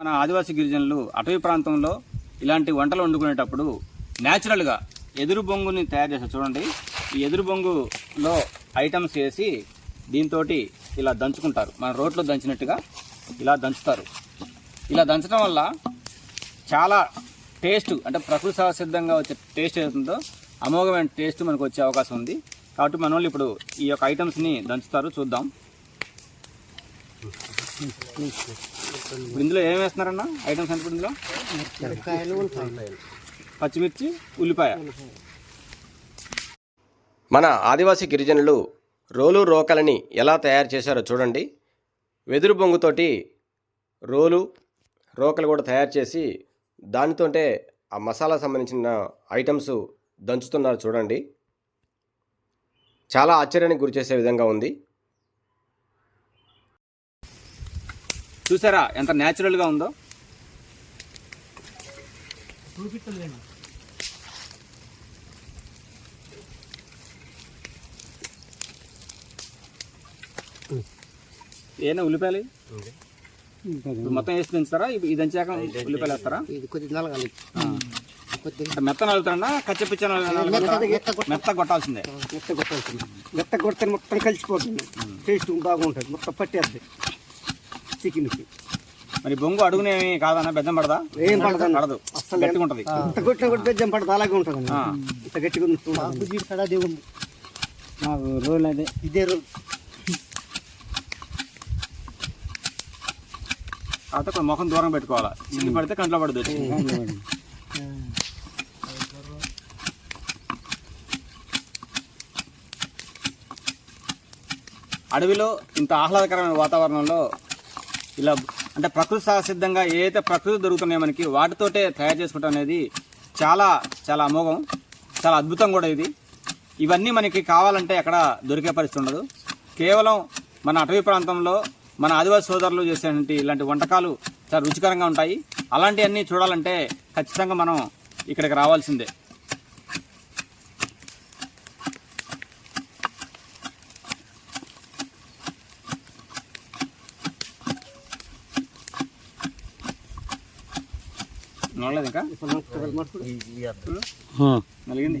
మన ఆదివాసీ గిరిజనులు అటవీ ప్రాంతంలో ఇలాంటి వంటలు వండుకునేటప్పుడు న్యాచురల్గా ఎదురు బొంగుని తయారు చేస్తారు చూడండి ఈ ఎదురు బొంగులో ఐటమ్స్ వేసి దీంతో ఇలా దంచుకుంటారు. మన రోట్లో దంచినట్టుగా ఇలా దంచుతారు. ఇలా దంచడం వల్ల చాలా టేస్ట్ అంటే ప్రకృతి సహసిద్ధంగా వచ్చే టేస్ట్ ఏదైతుందో అమోఘమైన టేస్ట్ మనకు వచ్చే అవకాశం ఉంది. కాబట్టి మన వాళ్ళు ఇప్పుడు ఈ యొక్క ఐటమ్స్ని దంచుతారు చూద్దాం. ఇప్పుడు ఇందులో ఏం వేస్తున్నారన్న? ఐటమ్స్ అంటే ఇందులో? పచ్చిమిర్చి ఉల్లిపాయ. మన ఆదివాసీ గిరిజనులు రోలు రోకలని ఎలా తయారు చేశారో చూడండి. వెదురు బొంగుతోటి రోలు రోకలు కూడా తయారు చేసి దానితోటే ఆ మసాలా సంబంధించిన ఐటమ్స్ దంచుతున్నారు చూడండి. చాలా ఆశ్చర్యానికి గురి చేసే విధంగా ఉంది. చూసారా ఎంత న్యాచురల్గా ఉందో? ఏనా ఉల్లిపాయలు? మొత్తం వేసి దించుతారా? ఇది దంచాక ఉల్లిపాయలు వేస్తారా? ఇది కొద్దిగా మెత్త నలుగుతారా కచ్చ పిచ్చ మెత్త కొట్టాల్సిందే. మెత్త కొట్టాల్సింది. మెత్త కొడితే మొత్తం కలిసిపోతుంది. టేస్ట్ బాగుంటుంది. మొత్తం పట్టేద్ది చికెన్కి మరి బొంగు అడుగునేమి కాదన్నా? బెద్దం పడదా? ఏం పడదు పడదు. గట్టిగా ఉంటది. ఇంత కొట్టిన కూడా బెజ్జం పడదు. అలాగే ఉంటుంది. ఇంత గట్టిగా ఉంది నాకు రోల్ అదే. ఇదే రోల్. కాకపోతే కొంచెం ముఖం దూరం పెట్టుకోవాలా. చిల్లి పడితే కంట్లో పడదు. అడవిలో ఇంత ఆహ్లాదకరమైన వాతావరణంలో ఇలా అంటే ప్రకృతి సహసిద్ధంగా ఏదైతే ప్రకృతి దొరుకుతున్నాయో మనకి వాటితోటే తయారు చేసుకోవటం అనేది చాలా చాలా అమోఘం చాలా అద్భుతం కూడా ఇది. ఇవన్నీ మనకి కావాలంటే ఎక్కడ దొరికే పరిస్థితి ఉండదు. కేవలం మన అటవీ ప్రాంతంలో మన ఆదివాసీ సోదరులు చేసేటువంటి ఇలాంటి వంటకాలు చాలా రుచికరంగా ఉంటాయి. అలాంటివన్నీ చూడాలంటే ఖచ్చితంగా మనం ఇక్కడికి రావాల్సిందే. నడలేదు ఇంకా? నలిగింది.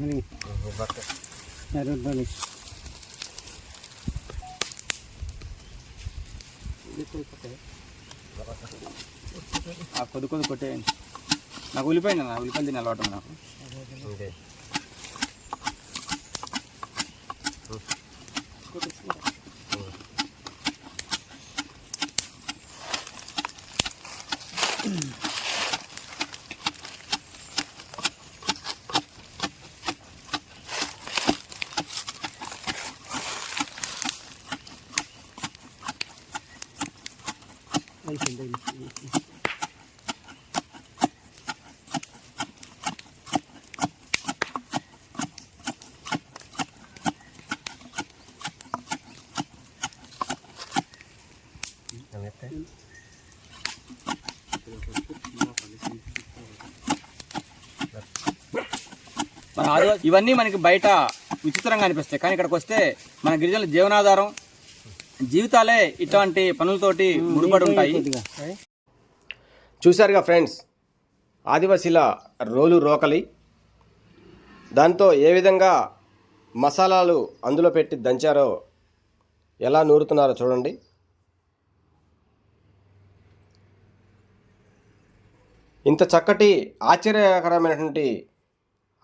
ఆ కొద్ది కొద్ది కొట్టేయండి. నాకు ఉల్లిపోయింది నా ఉల్లిపాయలు తిని అలవాటు నాకు. మన ఆదివాసి ఇవన్నీ మనకి బయట విచిత్రంగా అనిపిస్తాయి. కానీ ఇక్కడికి వస్తే మన గిరిజనుల జీవనాధారం జీవితాలే ఇట్లాంటి పనులతోటి ముడిపడి ఉంటాయి చూశారుగా ఫ్రెండ్స్ ఆదివాసీల రోలు రోకలి. దాంతో ఏ విధంగా మసాలాలు అందులో పెట్టి దంచారో ఎలా నూరుతున్నారో చూడండి. ఇంత చక్కటి ఆశ్చర్యకరమైనటువంటి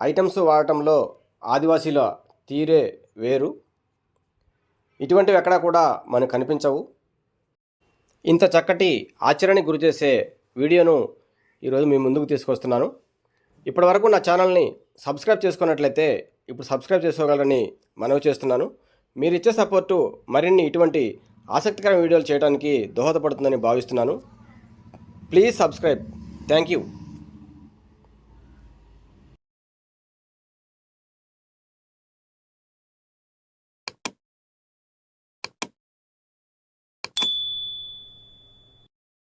ఐటమ్స్ వాడటంలో ఆదివాసీల తీరే వేరు. ఇటువంటివి ఎక్కడా కూడా మనకు కనిపించవు. ఇంత చక్కటి ఆశ్చర్యానికి గురి చేసే వీడియోను ఈరోజు మీ ముందుకు తీసుకొస్తున్నాను. ఇప్పటివరకు నా ఛానల్ని సబ్స్క్రైబ్ చేసుకున్నట్లయితే ఇప్పుడు సబ్స్క్రైబ్ చేసుకోగలరని మనవి చేస్తున్నాను. మీరు ఇచ్చే సపోర్టు మరిన్ని ఇటువంటి ఆసక్తికరమైన వీడియోలు చేయడానికి దోహదపడుతుందని భావిస్తున్నాను. Please subscribe. Thank you.